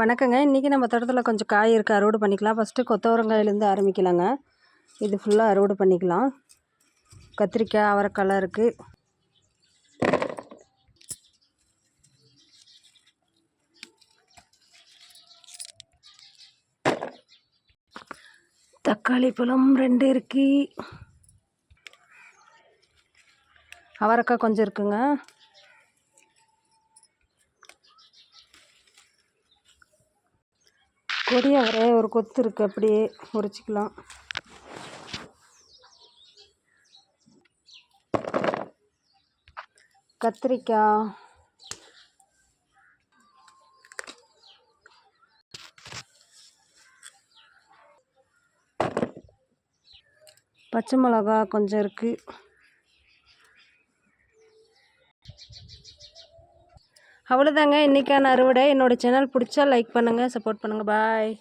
வணக்கங்க. இன்றைக்கி நம்ம தோட்டத்தில் கொஞ்சம் காய் இருக்குது அறுவடை பண்ணிக்கலாம். ஃபஸ்ட்டு கொத்தவரங்காயிலேருந்து ஆரம்பிக்கலாங்க. இது ஃபுல்லாக அறுவடை பண்ணிக்கலாம். கத்திரிக்காய் அவரைக்காலாம் இருக்குது தக்காளி பழம் ரெண்டு இருக்கு. அவரைக்காய் கொஞ்சம் இருக்குங்க. கொடி அவரை ஒரு கொத்து இருக்குது அப்படியே உரிச்சிக்கலாம் கத்திரிக்காய். பச்சை மிளகா கொஞ்சம் இருக்குது அவ்வளோதாங்க இன்றைக்கான அறுவடை. என்னோடய சேனல் பிடிச்சா லைக் பண்ணுங்கள் சப்போர்ட் பண்ணுங்கள் பாய்